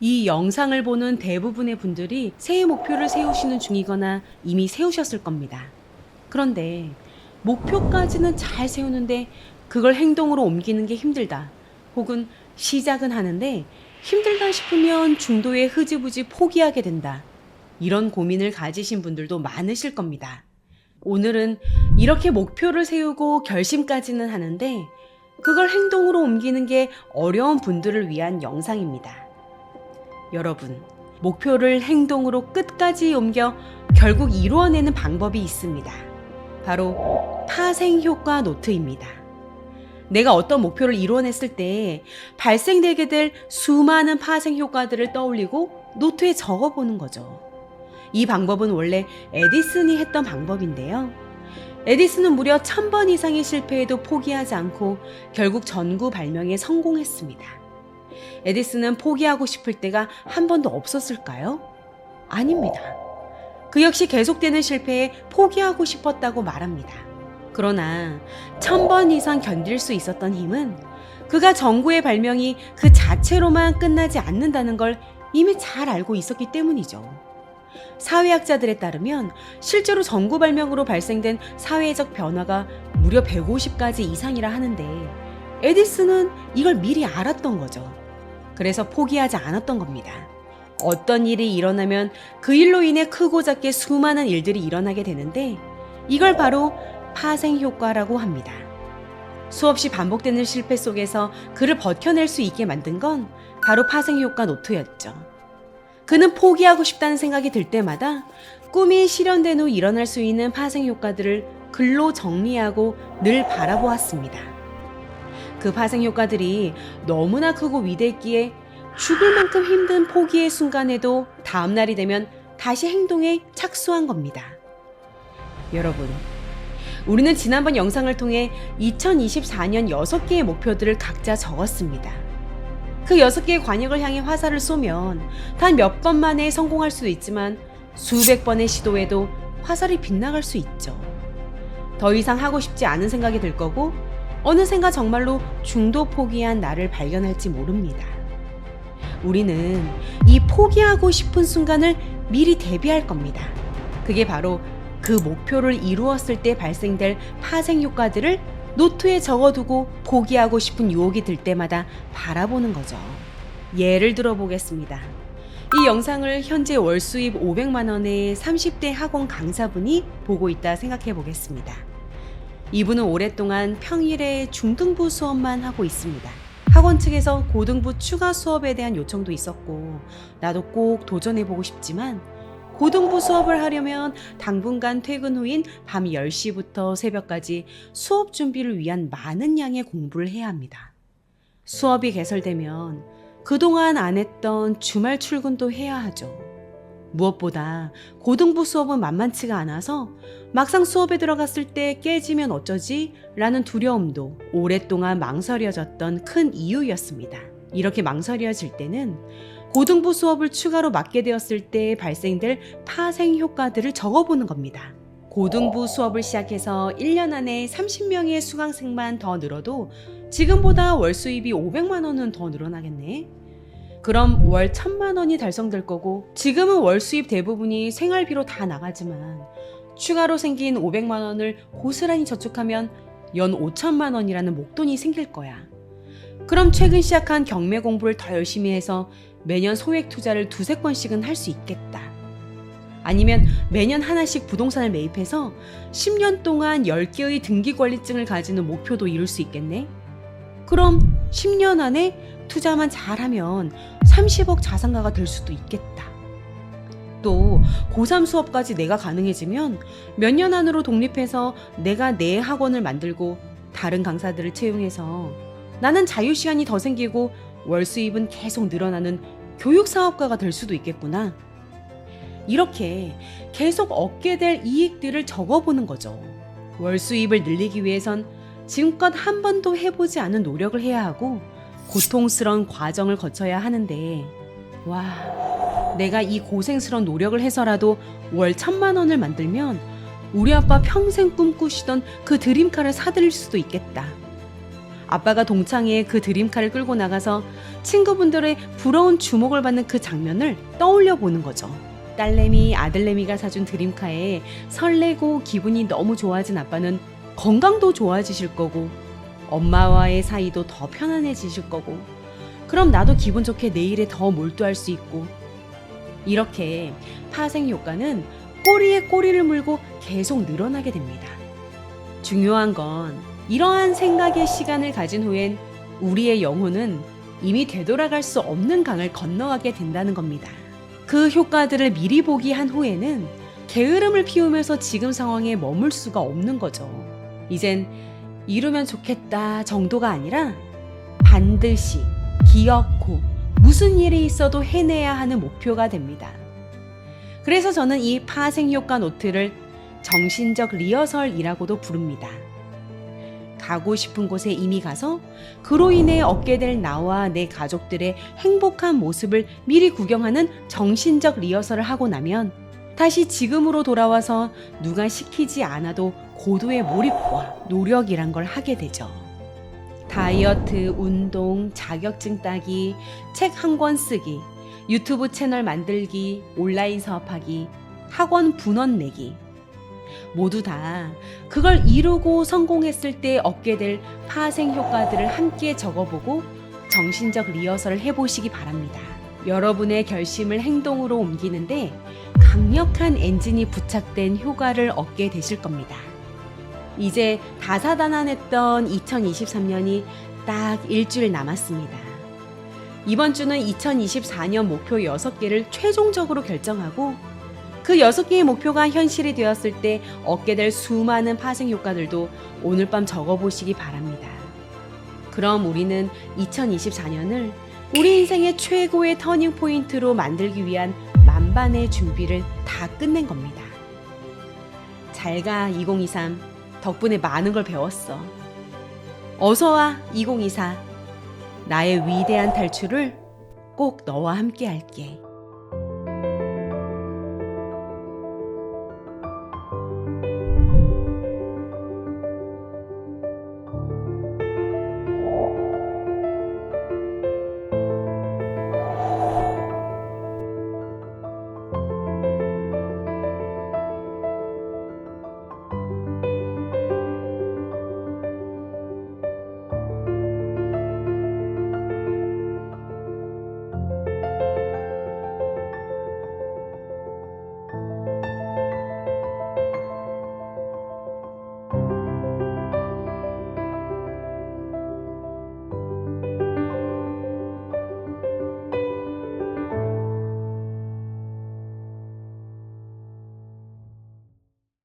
이 영상을 보는 대부분의 분들이 새해 목표를 세우시는 중이거나 이미 세우셨을 겁니다. 그런데 목표까지는 잘 세우는데 그걸 행동으로 옮기는 게 힘들다. 혹은 시작은 하는데 힘들다 싶으면 중도에 흐지부지 포기하게 된다. 이런 고민을 가지신 분들도 많으실 겁니다. 오늘은 이렇게 목표를 세우고 결심까지는 하는데 그걸 행동으로 옮기는 게 어려운 분들을 위한 영상입니다. 여러분, 목표를 행동으로 끝까지 옮겨 결국 이루어내는 방법이 있습니다. 바로 파생 효과 노트입니다. 내가 어떤 목표를 이루어냈을 때 발생되게 될 수많은 파생 효과들을 떠올리고 노트에 적어보는 거죠. 이 방법은 원래 에디슨이 했던 방법인데요. 에디슨은 무려 1000번 이상의 실패에도 포기하지 않고 결국 전구 발명에 성공했습니다. 에디슨은 포기하고 싶을 때가 한 번도 없었을까요? 아닙니다. 그 역시 계속되는 실패에 포기하고 싶었다고 말합니다. 그러나 천 번 이상 견딜 수 있었던 힘은 그가 전구의 발명이 그 자체로만 끝나지 않는다는 걸 이미 잘 알고 있었기 때문이죠. 사회학자들에 따르면 실제로 전구 발명으로 발생된 사회적 변화가 무려 150가지 이상이라 하는데 에디슨은 이걸 미리 알았던 거죠. 그래서 포기하지 않았던 겁니다. 어떤 일이 일어나면 그 일로 인해 크고 작게 수많은 일들이 일어나게 되는데 이걸 바로 파생 효과라고 합니다. 수없이 반복되는 실패 속에서 그를 버텨낼 수 있게 만든 건 바로 파생 효과 노트였죠. 그는 포기하고 싶다는 생각이 들 때마다 꿈이 실현된 후 일어날 수 있는 파생 효과들을 글로 정리하고 늘 바라보았습니다. 그 파생 효과들이 너무나 크고 위대했기에 죽을 만큼 힘든 포기의 순간에도 다음날이 되면 다시 행동에 착수한 겁니다. 여러분, 우리는 지난번 영상을 통해 2024년 6개의 목표들을 각자 적었습니다. 그 6개의 관역을 향해 화살을 쏘면 단 몇 번 만에 성공할 수도 있지만 수백 번의 시도에도 화살이 빗나갈 수 있죠. 더 이상 하고 싶지 않은 생각이 들 거고 어느샌가 정말로 중도 포기한 나를 발견할지 모릅니다. 우리는 이 포기하고 싶은 순간을 미리 대비할 겁니다. 그게 바로 그 목표를 이루었을 때 발생될 파생 효과들을 노트에 적어두고 포기하고 싶은 유혹이 들 때마다 바라보는 거죠. 예를 들어 보겠습니다. 이 영상을 현재 월 수입 500만 원의 30대 학원 강사분이 보고 있다 생각해 보겠습니다. 이분은 오랫동안 평일에 중등부 수업만 하고 있습니다. 학원 측에서 고등부 추가 수업에 대한 요청도 있었고, 나도 꼭 도전해보고 싶지만, 고등부 수업을 하려면 당분간 퇴근 후인 밤 10시부터 새벽까지 수업 준비를 위한 많은 양의 공부를 해야 합니다. 수업이 개설되면 그동안 안 했던 주말 출근도 해야 하죠. 무엇보다 고등부 수업은 만만치가 않아서 막상 수업에 들어갔을 때 깨지면 어쩌지? 라는 두려움도 오랫동안 망설여졌던 큰 이유였습니다. 이렇게 망설여질 때는 고등부 수업을 추가로 맡게 되었을 때 발생될 파생 효과들을 적어보는 겁니다. 고등부 수업을 시작해서 1년 안에 30명의 수강생만 더 늘어도 지금보다 월 수입이 500만 원은 더 늘어나겠네. 그럼 월 1000만 원이 달성될 거고 지금은 월 수입 대부분이 생활비로 다 나가지만 추가로 생긴 500만 원을 고스란히 저축하면 연 5천만 원이라는 목돈이 생길 거야. 그럼 최근 시작한 경매 공부를 더 열심히 해서 매년 소액 투자를 두세 건씩은 할 수 있겠다. 아니면 매년 하나씩 부동산을 매입해서 10년 동안 10개의 등기 권리증을 가지는 목표도 이룰 수 있겠네? 그럼 10년 안에 투자만 잘하면 30억 자산가가 될 수도 있겠다. 또 고3 수업까지 내가 가능해지면 몇 년 안으로 독립해서 내가 내 학원을 만들고 다른 강사들을 채용해서 나는 자유 시간이 더 생기고 월 수입은 계속 늘어나는 교육 사업가가 될 수도 있겠구나. 이렇게 계속 얻게 될 이익들을 적어보는 거죠. 월 수입을 늘리기 위해선 지금껏 한 번도 해보지 않은 노력을 해야 하고 고통스러운 과정을 거쳐야 하는데, 와, 내가 이 고생스러운 노력을 해서라도 월 천만 원을 만들면 우리 아빠 평생 꿈꾸시던 그 드림카를 사드릴 수도 있겠다. 아빠가 동창회에 그 드림카를 끌고 나가서 친구분들의 부러운 주목을 받는 그 장면을 떠올려 보는 거죠. 딸내미, 아들내미가 사준 드림카에 설레고 기분이 너무 좋아진 아빠는 건강도 좋아지실 거고 엄마와의 사이도 더 편안해지실 거고 그럼 나도 기분 좋게 내 일에 더 몰두할 수 있고 이렇게 파생 효과는 꼬리에 꼬리를 물고 계속 늘어나게 됩니다. 중요한 건 이러한 생각의 시간을 가진 후엔 우리의 영혼은 이미 되돌아갈 수 없는 강을 건너가게 된다는 겁니다. 그 효과들을 미리 보기 한 후에는 게으름을 피우면서 지금 상황에 머물 수가 없는 거죠. 이젠 이루면 좋겠다 정도가 아니라 반드시 기어코 무슨 일이 있어도 해내야 하는 목표가 됩니다. 그래서 저는 이 파생 효과 노트를 정신적 리허설이라고도 부릅니다. 가고 싶은 곳에 이미 가서 그로 인해 얻게 될 나와 내 가족들의 행복한 모습을 미리 구경하는 정신적 리허설을 하고 나면 다시 지금으로 돌아와서 누가 시키지 않아도 고도의 몰입과 노력이란 걸 하게 되죠. 다이어트, 운동, 자격증 따기, 책 한 권 쓰기, 유튜브 채널 만들기, 온라인 사업하기, 학원 분원 내기. 모두 다 그걸 이루고 성공했을 때 얻게 될 파생 효과들을 함께 적어보고 정신적 리허설을 해보시기 바랍니다. 여러분의 결심을 행동으로 옮기는데 강력한 엔진이 부착된 효과를 얻게 되실 겁니다. 이제 다사다난했던 2023년이 딱 일주일 남았습니다. 이번 주는 2024년 목표 6개를 최종적으로 결정하고 그 6개의 목표가 현실이 되었을 때 얻게 될 수많은 파생 효과들도 오늘 밤 적어보시기 바랍니다. 그럼 우리는 2024년을 우리 인생의 최고의 터닝 포인트로 만들기 위한 만반의 준비를 다 끝낸 겁니다. 잘 가, 2023. 덕분에 많은 걸 배웠어. 어서와, 2024. 나의 위대한 탈출을 꼭 너와 함께 할게.